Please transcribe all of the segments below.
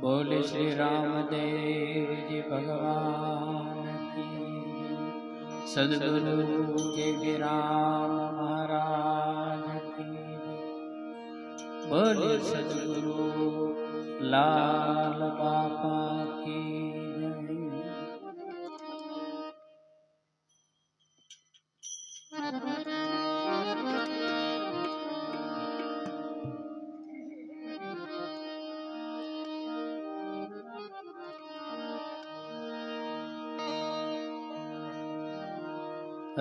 બોલે શ્રી રામદેવજી ભગવાન કી સદગુરુ દેવી રામ મહારાજ કી બોલે સદગુરુ લાલ બાપા કી જય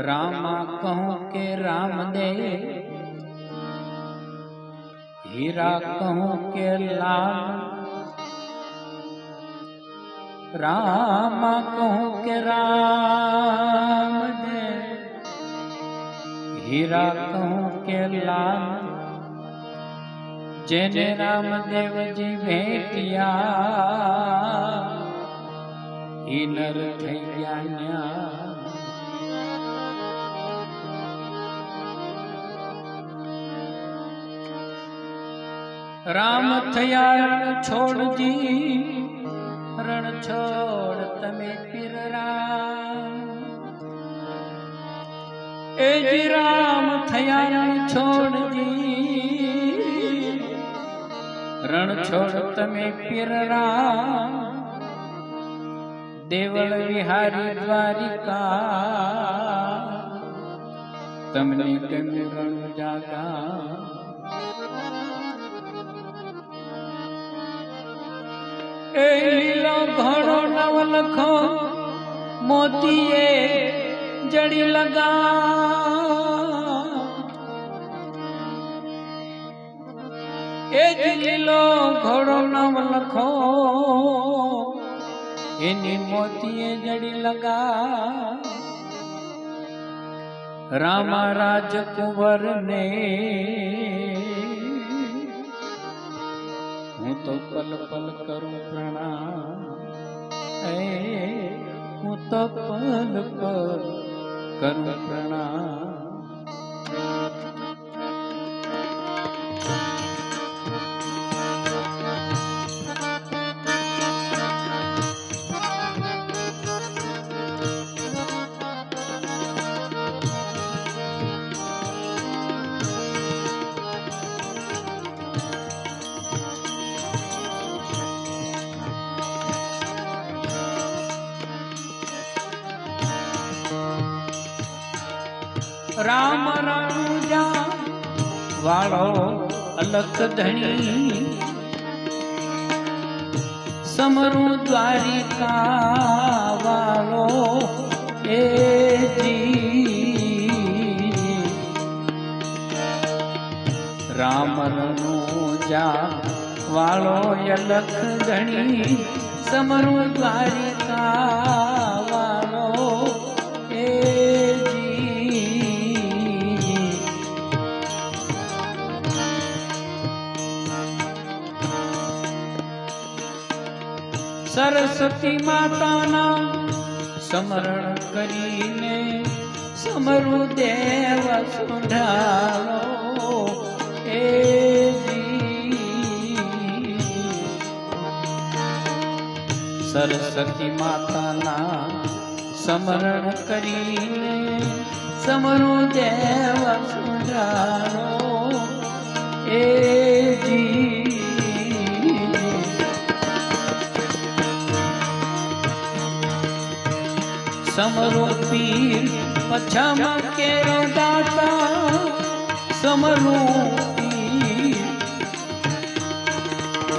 રામા કહું કે રામદેવ. હીરા કહું કે લાલ. રામા કહું કે રામદેવ. હીરા કહું કે લાલ. જેને રામદેવજી ભેટ્યા ઈ નર થઈ ગયા રામ થયા છોડજી, રણ છોડ તમે પીર રામ એ જી રામ થયા છોડજી, રણ છોડ તમે પીર રામ દેવળ વિહારી દ્વારિકા, તમને રણ જાગા? એ લીલો ઘોડો નવલખો મોતીએ જડી લગા એ જ લીલો ઘોડો નવલખો એની મોતીએ જડી લગા રામા રાજકુંવર તો પલ પલ કરું પ્રણામ. એ હું તો પલ પલ કરું પ્રણામ. રામ રણુજા વાળો અલક ધણી. સમરુ દ્વારિકા વાળો એ રામ રણુજા વાળો અલખ ધણી. સમરુ દ્વારિકા સરસ્વતી માતાના સ્મરણ કરીને સમરુ દેવ સુંઢાલો એ સરસ્વતી માતાના સ્મરણ કરીને સમરુ દેવ સુંઢાલો એ જી. સમરો પીર પછામાં કેરો દાતા સમરો પીર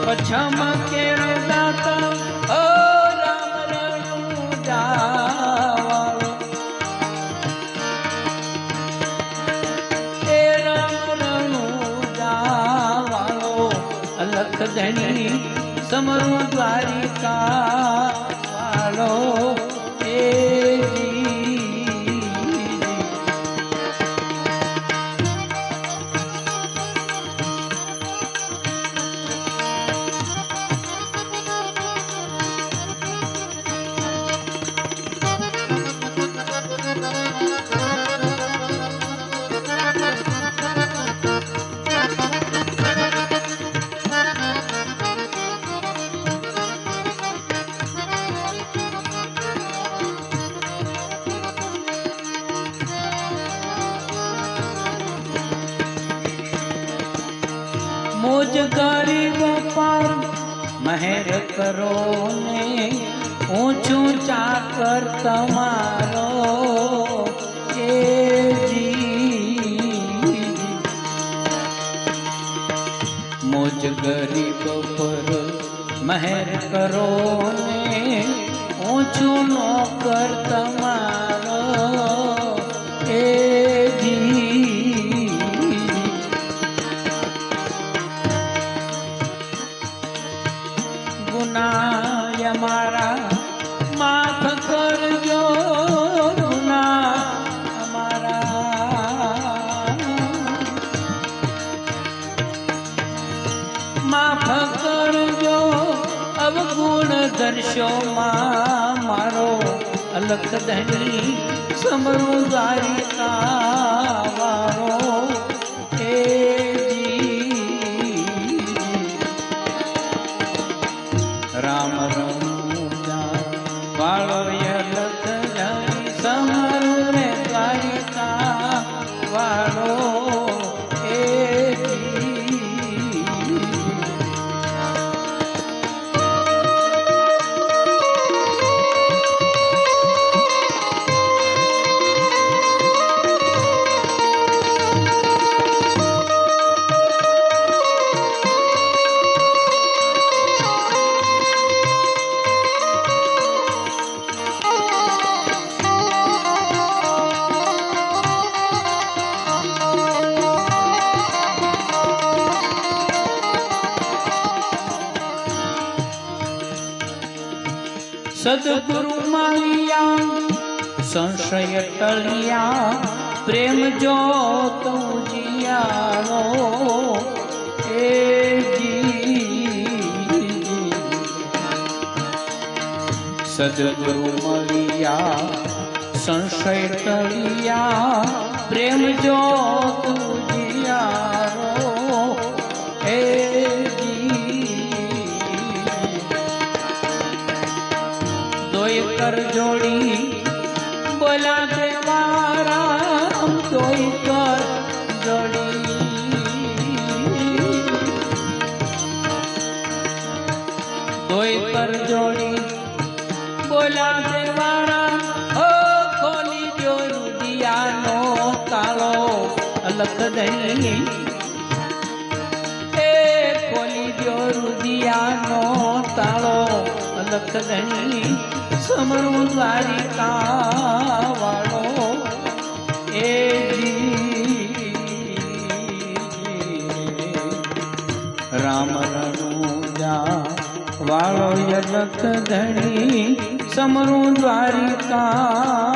પછામાં કેરો દાતા ઓ રામ રણુ જાવાળો એ રામ રણુ મોજ ગરીબ પર મહેર કરો ને ઊંચું ચાકર તમારો એ જી મોજ ગરીબ પર મહેર કરો ને ઊંચું નોકર તમારો દર્શો મારો અલખ ધણી સમરું દ્વારિકા વાળો સદગુરુ માલિયા સંશય ટલિયા પ્રેમ જો તું જીયારો એ જી સદગુરુ મળિયા સંશય ટલિયા પ્રેમ જો તું દોય પર જોડી બોલા દેવાળા ઓ ખોલી જો રુદિયાનો તાળો અલખ દઈ એ ખોલી જો રુદિયાનો તાળો અલખ દઈ સમરું દ્વારિકા વાળો યજક ધણી સમરું દ્વારિકા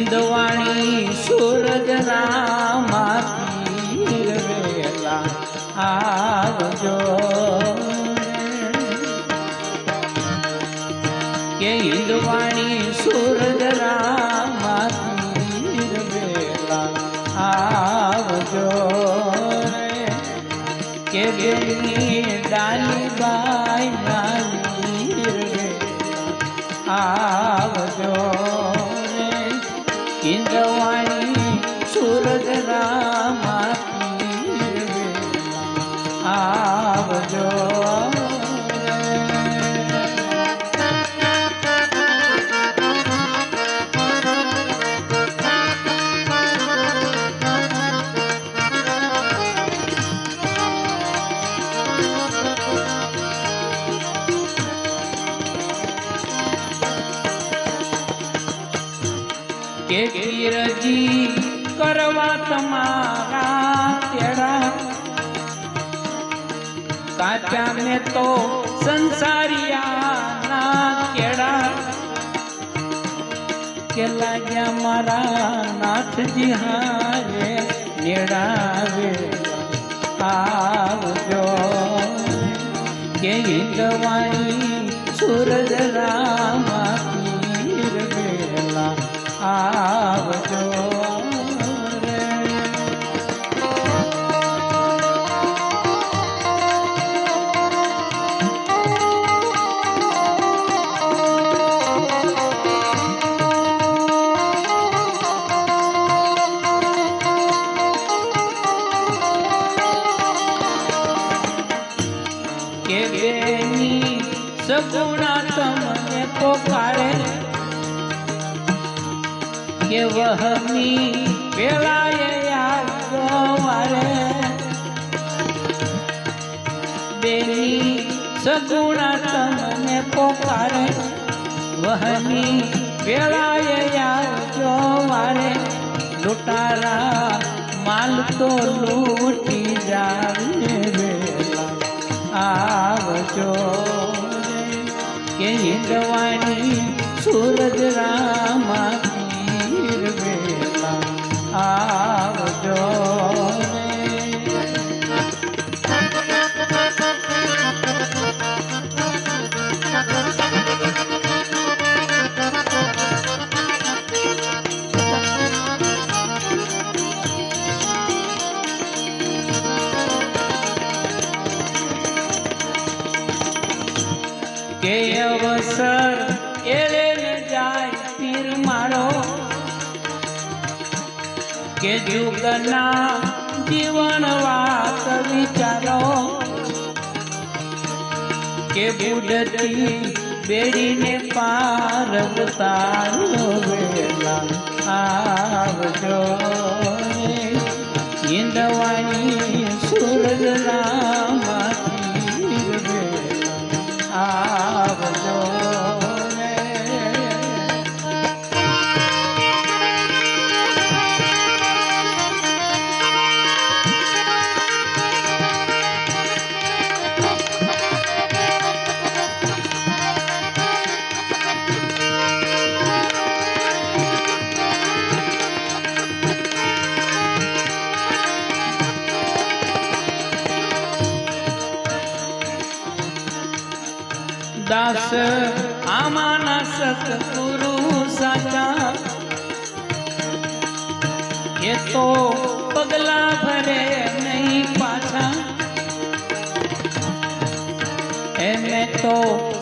હિંદવાણી સૂરજ રામાતી વેલા આવજો. કે હિંદવાણી સૂરજ રામાતી વેલા આવજો કે બેની ने तो संसारिया ना केड़ा। के लगे मरा नाथ जी हारे, नेड़ा वे आव जो के गीत सूरज राम पीर बेला आव जो કે વહમી વેળાએ આવજો મારે બેની સગુણા તમને પોકારે. વહની વેળાએ આવજો મારે લૂંટારા માલ તો લૂંટી જાય વેલા આવજો. કે હિંદવાની સૂરજ રામા આવજો. કે કે જુગના જીવન વાત વિચારો. કે બુડતી બેડીને પાર ઉતારો વેલા આવજો. मालक ये तो पगला भरे नहीं पाछा। ए मैं तो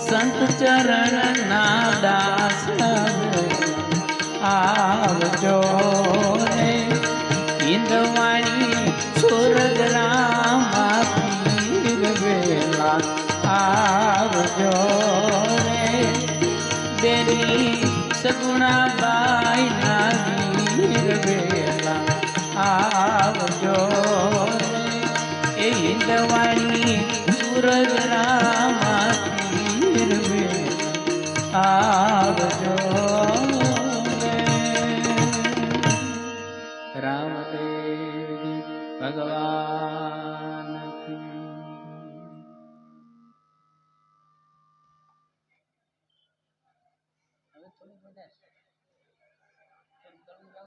संत चरण ना दास आवजो इंदवाणी એ સુરજ રામા પીર